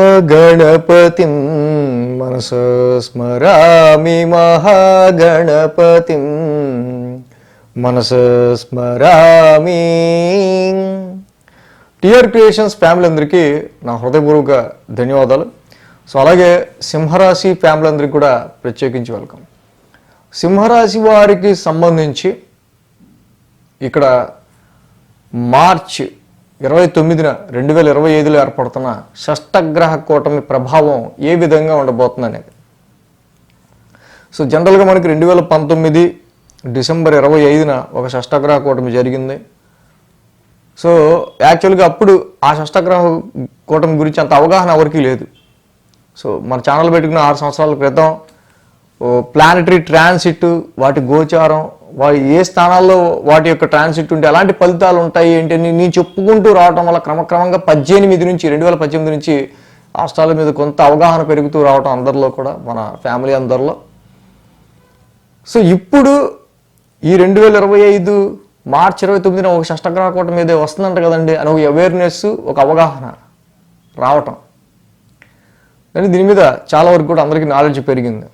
మహాగణపతిం మనస స్మరామి మహాగణపతిం మనస స్మరామి. టిఆర్ క్రియేషన్స్ ఫ్యామిలీ అందరికీ నా హృదయపూర్వక ధన్యవాదాలు. సో అలాగే సింహరాశి ఫ్యామిలీ అందరికీ కూడా ప్రత్యేకించి వెల్కమ్ సింహరాశి వారికి సంబంధించి ఇక్కడ మార్చి ఇరవై తొమ్మిదిన రెండు వేల ఇరవై ఐదులో ఏర్పడుతున్న షష్టగ్రహ కూటమి ప్రభావం ఏ విధంగా ఉండబోతుంది అనేది సో జనరల్గా మనకి రెండు వేల పంతొమ్మిది డిసెంబర్ ఇరవై ఐదున ఒక షష్టగ్రహ కూటమి జరిగింది. సో యాక్చువల్గా అప్పుడు ఆ షష్టగ్రహ కూటమి గురించి అంత అవగాహన ఎవరికీ లేదు. సో మన ఛానల్ పెట్టుకున్న ఆరు సంవత్సరాల క్రితం ప్లానటరీ ట్రాన్సిట్ వాటి గోచారం వాటి ఏ స్థానాల్లో వాటి యొక్క ట్రాన్సిట్ ఉంటే ఎలాంటి ఫలితాలు ఉంటాయి ఏంటి అని నేను చెప్పుకుంటూ రావడం వల్ల క్రమక్రమంగా పద్దెనిమిది నుంచి రెండు వేల పద్దెనిమిది నుంచి రాష్ట్రాల మీద కొంత అవగాహన పెరుగుతూ రావడం అందరిలో కూడా మన ఫ్యామిలీ అందరిలో. సో ఇప్పుడు ఈ రెండు వేల ఇరవై ఐదు మార్చి ఇరవై తొమ్మిదిన ఒక షష్టగ్రహ కూటమి మీద వస్తుందంట కదండి అని ఒక అవేర్నెస్ ఒక అవగాహన రావటం. కానీ దీని మీద చాలా వరకు కూడా అందరికీ నాలెడ్జ్ పెరిగింది.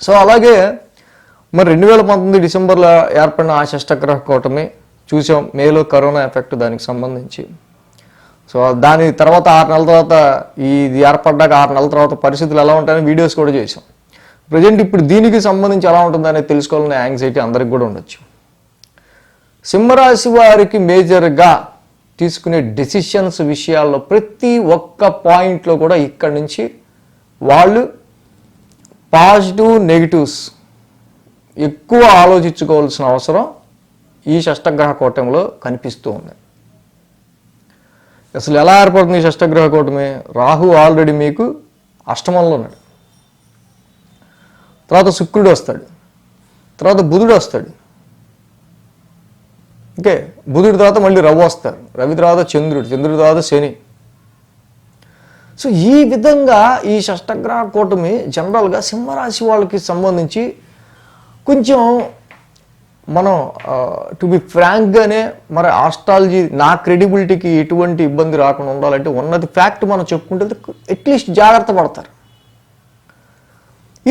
సో అలాగే మరి రెండు వేల పంతొమ్మిది డిసెంబర్లో ఏర్పడిన ఆ షష్టగ్రహ కూటమి చూసాం మేలో కరోనా ఎఫెక్ట్ దానికి సంబంధించి. సో దాని తర్వాత ఆరు నెలల తర్వాత ఇది ఏర్పడ్డాక ఆరు నెలల తర్వాత పరిస్థితులు ఎలా ఉంటాయని వీడియోస్ కూడా చేసాం ప్రజెంట్ ఇప్పుడు దీనికి సంబంధించి ఎలా ఉంటుందనేది తెలుసుకోవాలనే యాంగ్జైటీ అందరికి కూడా ఉండొచ్చు. సింహరాశి వారికి మేజర్గా తీసుకునే డెసిషన్స్ విషయాల్లో ప్రతి ఒక్క పాయింట్లో కూడా ఇక్కడి నుంచి వాళ్ళు పాజిటివ్ నెగిటివ్స్ ఎక్కువ ఆలోచించుకోవాల్సిన అవసరం ఈ షష్టగ్రహ కూటమిలో కనిపిస్తూ ఉంది. అసలు ఎలా ఏర్పడుతుంది ఈ షష్టగ్రహ కూటమి? రాహు ఆల్రెడీ మీకు అష్టమంలో ఉన్నాడు. తర్వాత శుక్రుడు వస్తాడు. తర్వాత బుధుడు వస్తాడు. ఓకే బుధుడి తర్వాత మళ్ళీ రవి వస్తారు. రవి తర్వాత చంద్రుడు చంద్రుడి తర్వాత శని. సో ఈ విధంగా ఈ షష్టగ్రహ కూటమి జనరల్గా సింహరాశి వాళ్ళకి సంబంధించి కొంచెం మనం టు బి ఫ్రాంక్గానే మరి ఆస్ట్రాలజీ నా క్రెడిబిలిటీకి ఎటువంటి ఇబ్బంది రాకుండా ఉండాలంటే ఉన్నది ఫ్యాక్ట్ మనం చెప్పుకుంటే అట్లీస్ట్ జాగ్రత్త పడతారు.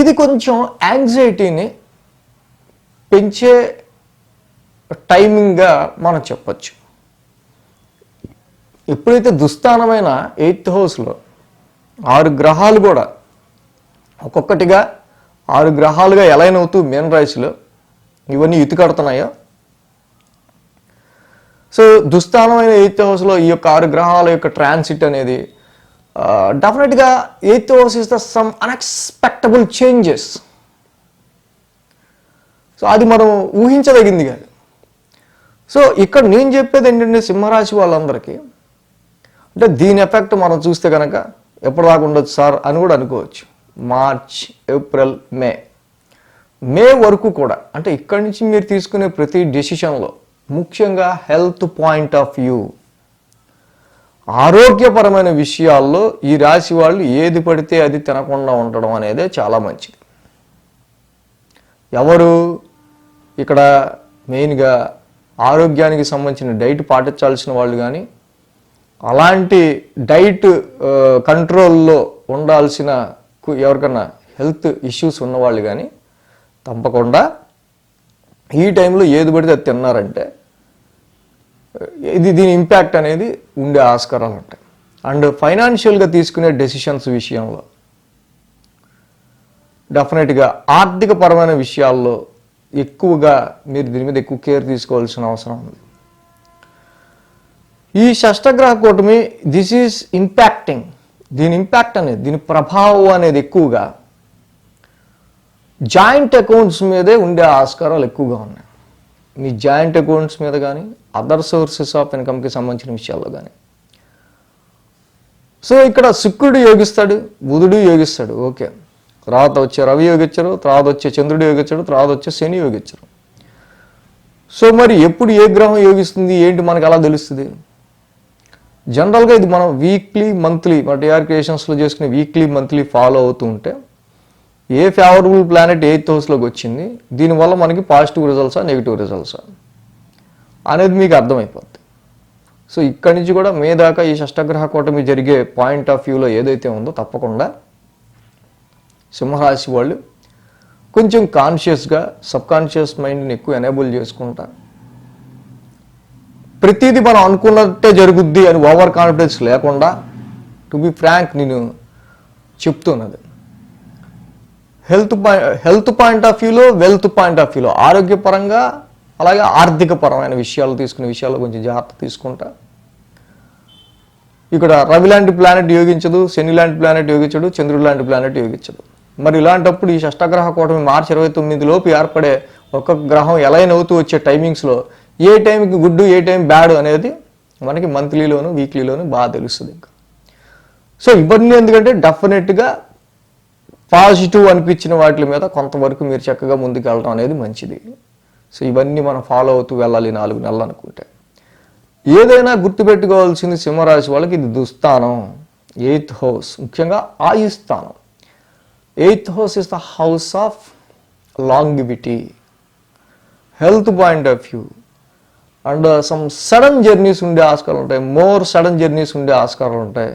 ఇది కొంచెం యాంగ్జైటీని పెంచే టైమింగ్గా మనం చెప్పచ్చు. ఎప్పుడైతే దుస్థానమైన ఎయిత్ హౌస్లో ఆరు గ్రహాలు కూడా ఒక్కొక్కటిగా ఆరు గ్రహాలుగా ఎలైన్ అవుతూ మీన రాశిలో ఇవన్నీ ఇతుకడుతున్నాయో. సో దుస్థానమైన ఎయిత్ హౌస్లో ఈ యొక్క ఆరు గ్రహాల యొక్క ట్రాన్సిట్ అనేది డెఫినెట్గా eighth house is the some unexpectable changes. So అది మనం ఊహించదగింది కాదు. సో ఇక్కడ నేను చెప్పేది ఏంటంటే సింహరాశి వాళ్ళందరికీ అంటే దీని ఎఫెక్ట్ మనం చూస్తే కనుక ఎప్పటిదాకా ఉండొచ్చు సార్ అని కూడా అనుకోవచ్చు. March April May. మే వరకు కూడా అంటే ఇక్కడి నుంచి మీరు తీసుకునే ప్రతి డెసిషన్లో ముఖ్యంగా హెల్త్ పాయింట్ ఆఫ్ వ్యూ. ఆరోగ్యపరమైన విషయాల్లో ఈ రాశి వాళ్ళు ఏది పడితే అది తినకుండా ఉండడం అనేది చాలా మంచిది. ఎవరు ఇక్కడ మెయిన్గా ఆరోగ్యానికి సంబంధించిన డైట్ పాటించాల్సిన వాళ్ళు కానీ అలాంటి డైట్ కంట్రోల్లో ఉండాల్సిన కు- ఎవరికన్నా హెల్త్ ఇష్యూస్ ఉన్నవాళ్ళు కానీ తప్పకుండా ఈ టైంలో ఏది పడితే అది తిన్నారంటే ఇది దీని ఇంపాక్ట్ అనేది ఉండే ఆస్కారాలు ఉంటాయి. అండ్ ఫైనాన్షియల్గా తీసుకునే డెసిషన్స్ విషయంలో డెఫినెట్గా ఆర్థిక పరమైన విషయాల్లో ఎక్కువగా మీరు దీని మీద ఎక్కువ కేర్ తీసుకోవాల్సిన అవసరం ఉంది. ఈ షష్టగ్రహ కూటమి దిస్ ఈజ్ ఇంపాక్టింగ్ దీని ఇంపాక్ట్ అనేది దీని ప్రభావం అనేది ఎక్కువగా జాయింట్ అకౌంట్స్ మీదే ఉండే ఆస్కారాలు ఎక్కువగా ఉన్నాయి. మీ జాయింట్ అకౌంట్స్ మీద కానీ అదర్ సోర్సెస్ ఆఫ్ ఇన్కమ్కి సంబంధించిన విషయాల్లో కానీ సో ఇక్కడ శుక్రుడు యోగిస్తాడు బుధుడు యోగిస్తాడు ఓకే. తర్వాత వచ్చే రవి యోగించరు తర్వాత వచ్చే చంద్రుడు యోగించడు తర్వాత వచ్చే శని యోగించరు. సో మరి ఎప్పుడు ఏ గ్రహం యోగిస్తుంది ఏంటి మనకు ఎలా తెలుస్తుంది? జనరల్గా ఇది మనం వీక్లీ మంత్లీ మన టీఆర్ క్రియేషన్స్లో చేసుకునే వీక్లీ మంత్లీ ఫాలో అవుతూ ఉంటే ఏ ఫేవరబుల్ ప్లానెట్ ఎయిత్ హౌస్లోకి వచ్చింది దీనివల్ల మనకి పాజిటివ్ రిజల్ట్సా నెగిటివ్ రిజల్ట్సా అనేది మీకు అర్థమైపోద్ది. సో ఇక్కడి నుంచి కూడా మే దాకా ఈ షష్టగ్రహ కూటమి జరిగే పాయింట్ ఆఫ్ వ్యూలో ఏదైతే ఉందో తప్పకుండా సింహరాశి వాళ్ళు కొంచెం కాన్షియస్గా సబ్కాన్షియస్ మైండ్ని ఎక్కువ ఎనేబుల్ చేసుకుంటారు ప్రతిదీ మనం అనుకున్నట్టే జరుగుద్ది అని ఓవర్ కాన్ఫిడెన్స్ లేకుండా టు బి ఫ్రాంక్ నేను చెప్తున్నది. Health point health point of వ్యూలో వెల్త్ పాయింట్ ఆఫ్ వ్యూలో ఆరోగ్యపరంగా అలాగే ఆర్థిక పరమైన విషయాలు తీసుకునే విషయాల్లో కొంచెం జాగ్రత్త తీసుకుంటా. ఇక్కడ రవి లాంటి ప్లానెట్ యోగించదు శని లాంటి ప్లానెట్ యోగించడు చంద్రుడు లాంటి ప్లానెట్ యోగించదు. మరి ఇలాంటప్పుడు ఈ షష్టగ్రహ కూటమి మార్చి ఇరవై తొమ్మిది లోపు ఏర్పడే ఒక్కొక్క గ్రహం ఎలా అవుతూ వచ్చే టైమింగ్స్లో ఏ టైంకి గుడ్ ఏ టైం బ్యాడ్ అనేది మనకి మంత్లీలోను వీక్లీలోను బాగా తెలుస్తుంది ఇంకా. సో ఇవన్నీ ఎందుకంటే డెఫినెట్గా పాజిటివ్ అనిపించిన వాటి మీద కొంతవరకు మీరు చక్కగా ముందుకు వెళ్ళడం అనేది మంచిది. సో ఇవన్నీ మనం ఫాలో అవుతూ వెళ్ళాలి నాలుగు నెలలు అనుకుంటే. ఏదైనా గుర్తుపెట్టుకోవాల్సింది సింహరాశి వాళ్ళకి ఇది దుస్థానం ఎయిత్ హౌస్ ముఖ్యంగా ఆయుస్థానం. Eighth house is the house of longevity health point of view. And some sudden journeys ఉండే ఆస్కారాలు ఉంటాయి. మోర్ సడన్ జర్నీస్ ఉండే ఆస్కారాలు ఉంటాయి.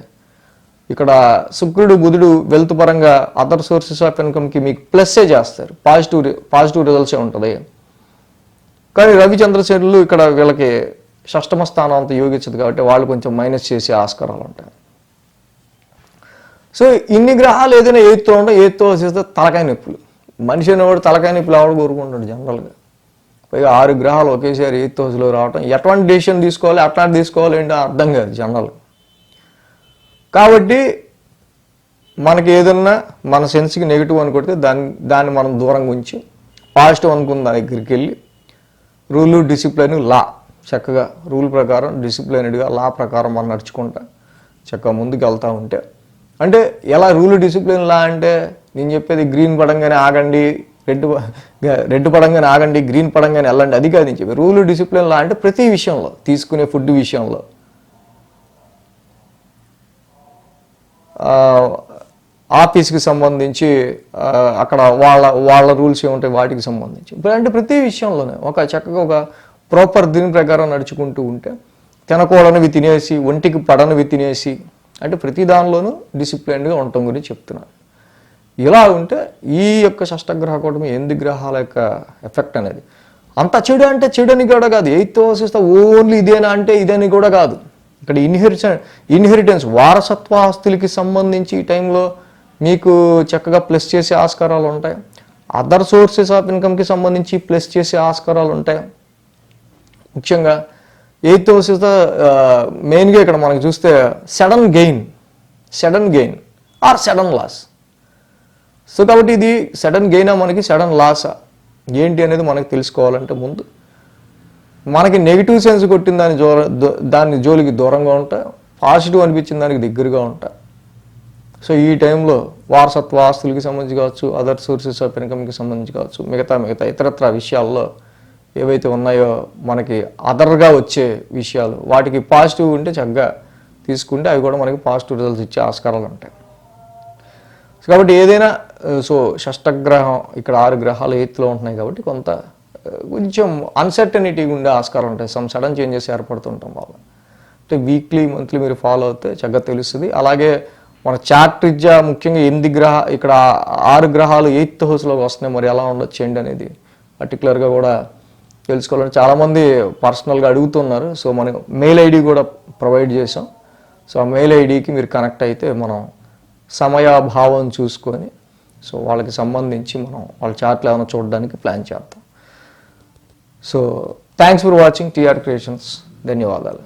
ఇక్కడ శుక్రుడు బుధుడు వెల్త్ పరంగా అదర్ సోర్సెస్ ఆఫ్ ఇన్కమ్కి మీకు ప్లస్సే చేస్తారు. పాజిటివ్ పాజిటివ్ రిజల్ట్సే ఉంటుంది. కానీ రవిచంద్రశేఖరులు ఇక్కడ వీళ్ళకి షష్టమ స్థానం అంత యోగించదు కాబట్టి వాళ్ళు కొంచెం మైనస్ చేసే ఆస్కారాలు ఉంటాయి. సో ఇన్ని గ్రహాలు ఏదైనా ఎయిత్తో ఉంటే ఎయిత్తో చేస్తే తలకాయ నొప్పులు. మనిషి అనేవాడు తలకాయ నొప్పులు ఎవడు కోరుకుంటాడు జనరల్గా పైగా ఆరు గ్రహాలు ఒకేసారి ఎయిత్ హౌస్లో రావటం ఎటువంటి డెసిషన్ తీసుకోవాలి అట్లాంటి తీసుకోవాలి ఏంటో అర్థం కాదు జనరల్. కాబట్టి మనకి ఏదన్నా మన సెన్స్కి నెగిటివ్ అనుకుంటే దాన్ని దాన్ని మనం దూరంగా ఉంచి పాజిటివ్ అనుకున్న దాని దగ్గరికి వెళ్ళి రూల్ డిసిప్లిన్ లా చక్కగా రూల్ ప్రకారం డిసిప్లైన్డ్గా లా ప్రకారం మనం నడుచుకుంటా చక్కగా ముందుకు వెళ్తూ ఉంటే. అంటే ఎలా రూల్ డిసిప్లిన్ లా అంటే నేను చెప్పేది గ్రీన్ పడంగానే ఆగండి రెడ్ రెడ్ పడంగానే ఆగండి గ్రీన్ పడంగానే వెళ్ళండి అది కాదు చెప్పి రూల్ డిసిప్లిన్ లా అంటే ప్రతి విషయంలో తీసుకునే ఫుడ్ విషయంలో. ఆఫీస్కి సంబంధించి అక్కడ వాళ్ళ వాళ్ళ రూల్స్ ఏముంటాయి వాటికి సంబంధించి. అంటే ప్రతి విషయంలోనే ఒక చక్కగా ఒక ప్రాపర్ దీని ప్రకారం నడుచుకుంటూ ఉంటే తినకూడనివి తినేసి ఒంటికి పడనివి తినేసి అంటే ప్రతి దానిలోనూ డిసిప్లిన్గా ఉండటం గురించి చెప్తున్నాను. ఇలా ఉంటే ఈ యొక్క షష్టగ్రహ కూటమి ఎనిమిది గ్రహాల యొక్క ఎఫెక్ట్ అనేది? అంత చెడు అంటే చెడుని కూడా కాదు. ఎయిత్ వస్తే ఓన్లీ ఇదేనా అంటే ఇదని కూడా కాదు. ఇక్కడ ఇన్హెరిట ఇన్హెరిటెన్స్ వారసత్వ ఆస్తులకి సంబంధించి ఈ టైంలో మీకు చక్కగా ప్లస్ చేసే ఆస్కారాలు ఉంటాయి. అదర్ సోర్సెస్ ఆఫ్ ఇన్కమ్కి సంబంధించి ప్లస్ చేసే ఆస్కారాలు ఉంటాయి. ముఖ్యంగా ఎయిత్ హౌసెస్ ద మెయిన్గా ఇక్కడ మనకి చూస్తే sudden gain sudden gain or sudden loss. So కాబట్టి ఇది సడన్ గెయినా మనకి సడన్ లాసా. ఏంటి అనేది మనకి తెలుసుకోవాలంటే ముందు మనకి నెగిటివ్ సెన్స్ కొట్టిన దాని జో దో- దాన్ని జోలికి దూరంగా ఉంటా పాజిటివ్ అనిపించిన దానికి దగ్గరగా ఉంటా. సో ఈ టైంలో వారసత్వ ఆస్తులకి సంబంధించి కావచ్చు అదర్ సోర్సెస్ ఆఫ్ ఇన్కమ్కి సంబంధించి కావచ్చు మిగతా మిగతా ఇతరత్ర విషయాల్లో ఏవైతే ఉన్నాయో మనకి అదర్గా వచ్చే విషయాలు వాటికి పాజిటివ్ ఉంటే చక్కగా తీసుకుంటే అవి కూడా మనకి పాజిటివ్ రిజల్ట్స్ ఇచ్చే ఆస్కారాలు ఉంటాయి. కాబట్టి ఏదైనా సో షష్టగ్రహం ఇక్కడ ఆరు గ్రహాలు ఎయిత్లో ఉంటున్నాయి కాబట్టి కొంత కొంచెం అన్సర్టనిటీ ఉండే ఆస్కారం ఉంటాయి. సమ్ సడన్ చేంజెస్ ఏర్పడుతుంటాం వల్ల అంటే వీక్లీ మంత్లీ మీరు ఫాలో అవుతే చక్కగా తెలుస్తుంది. అలాగే మన చార్ట్ రీత్యా ముఖ్యంగా ఎనిమిది గ్రహ ఇక్కడ ఆరు గ్రహాలు ఎయిత్ హౌస్లోకి వస్తున్నాయి. మరి ఎలా ఉండొచ్చు ఏంటి అనేది పర్టికులర్గా కూడా తెలుసుకోవాలని చాలామంది పర్సనల్గా అడుగుతున్నారు. సో మనం మెయిల్ ఐడి కూడా ప్రొవైడ్ చేసాం సో ఆ మెయిల్ ఐడికి మీరు కనెక్ట్ అయితే మనం సమయాభావం చూసుకొని సో వాళ్ళకి సంబంధించి మనం వాళ్ళ చార్ట్లు ఏమైనా చూడడానికి ప్లాన్ చేద్దాం. So thanks for watching T R creations. ధన్యవాదాలు.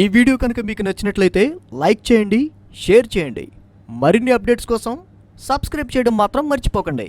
ఈ వీడియో కనుక మీకు నచ్చినట్లయితే లైక్ చేయండి షేర్ చేయండి. మరిన్ని అప్డేట్స్ కోసం సబ్స్క్రైబ్ చేయడం మాత్రం మర్చిపోకండి.